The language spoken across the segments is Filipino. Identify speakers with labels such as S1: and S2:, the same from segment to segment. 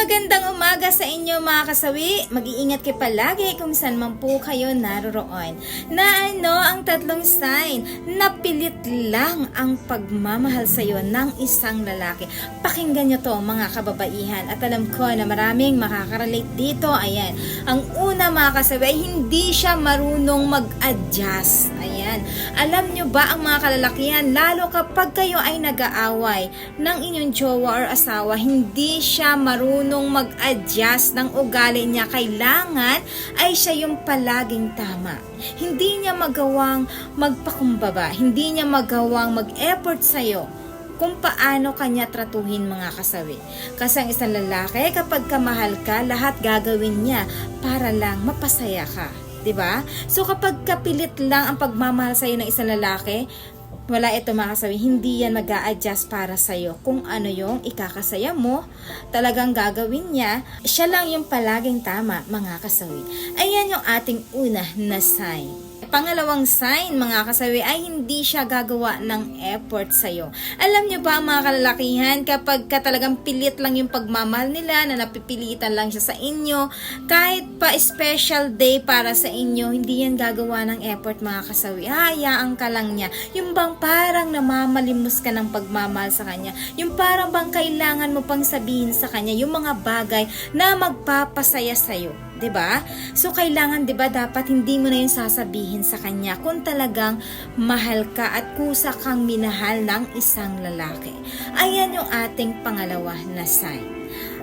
S1: magandang umaga sa inyo mga kasawi. Mag-iingat kayo palagi kung saan man po kayo naroroon. Na ano ang tatlong sign na pilit lang ang pagmamahal sa iyo ng isang lalaki. Pakinggan nyo to mga kababaihan at alam ko na maraming makakarelate dito. Ayan. Ang una mga kasawi hindi siya marunong mag-adjust. Ayan. Alam nyo ba ang mga kalalakihan, lalo kapag kayo ay nag-aaway ng inyong jowa or asawa, hindi siya marunong mag-adjust ng ugali niya. Kailangan ay siya yung palaging tama. Hindi niya magawang magpakumbaba. Hindi niya magawang mag-effort sa'yo kung paano kanya tratuhin mga kasawi. Kasi ang isang lalaki, kapag kamahal ka, lahat gagawin niya para lang mapasaya ka. 'Di ba? So kapag kapilit lang ang pagmamahal sa iyo ng isang lalaki, wala ito mga kasawi, hindi yan mag adjust para sa'yo. Kung ano yung ikakasaya mo, talagang gagawin niya, siya lang yung palaging tama, mga kasawi. Ayan yung ating una na sign. Pangalawang sign, mga kasawi, ay hindi siya gagawa ng effort sa'yo. Alam niyo ba, mga kalalakihan, kapag ka talagang pilit lang yung pagmamahal nila, na napipilitan lang siya sa inyo, kahit pa special day para sa inyo, hindi yan gagawa ng effort, mga kasawi. Hayaan ka lang niya. Yung bang parang namamalimos ka ng pagmamahal sa kanya. Yung parang bang kailangan mo pang sabihin sa kanya yung mga bagay na magpapasaya sa'yo. 'Di ba? So kailangan 'di ba dapat hindi mo na 'yung sasabihin sa kanya kung talagang mahal ka at kusa kang minahal ng isang lalaki. Ayan 'yung ating pangalawa na sign.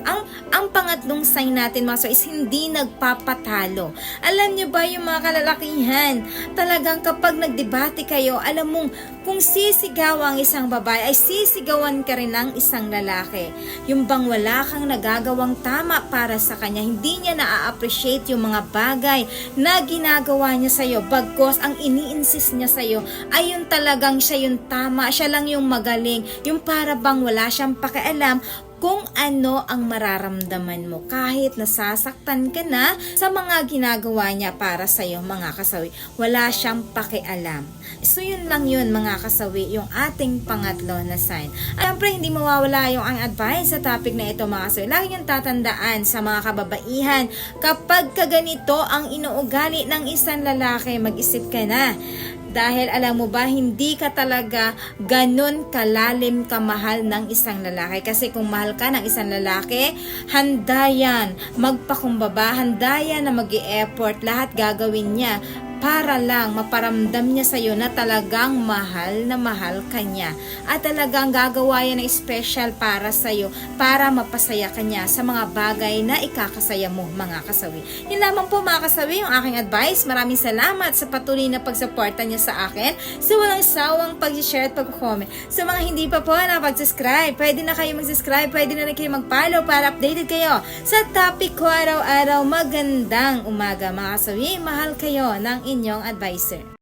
S1: Ang ang pangatlong sign natin mga so is hindi nagpapatalo. Alam niyo ba yung mga kalalakihan, talagang kapag nagdebate kayo, alam mong kung sisigaw ang isang babae ay sisigawan ka rin ng isang lalaki. Yung bang wala kang nagagawang tama para sa kanya, hindi niya na-appreciate yung mga bagay na ginagawa niya sa'yo. Bagkos ang ini-insist niya sa'yo ay yung talagang siya yung tama, siya lang yung magaling, yung para bang wala siyang pakialam kung ano ang mararamdaman mo kahit nasasaktan ka na sa mga ginagawa niya para sa iyo mga kasawi. Wala siyang pakialam. So yun lang yun mga kasawi, yung ating pangatlo na sign. Siyempre hindi mawawala yung ang advice sa topic na ito mga kasawi. Lagi yung tatandaan sa mga kababaihan kapag kaganito ang inuugali ng isang lalaki, mag-isip ka na dahil alam mo ba, hindi ka talaga ganun kalalim kamahal ng isang lalaki. Kasi kung mahal ka ng isang lalaki, handa yan. Magpakumbaba, handa yan na mag effort lahat gagawin niya para lang maparamdam niya sa iyo na talagang mahal na mahal ka niya. At talagang gagawa yan ng special para sa iyo para mapasaya ka niya sa mga bagay na ikakasaya mo mga kasawi. Yun lamang po mga kasawi yung aking advice. Maraming salamat sa patuloy na pagsuporta niya sa akin. Sa walang sawang pag-share at pag-comment. Sa mga hindi pa po na pag-subscribe, pwede na kayo mag-subscribe, pwede na rin kayo mag-follow para updated kayo sa topic ko araw-araw. Magandang umaga mga kasawi. Mahal kayo ng inyong advisor.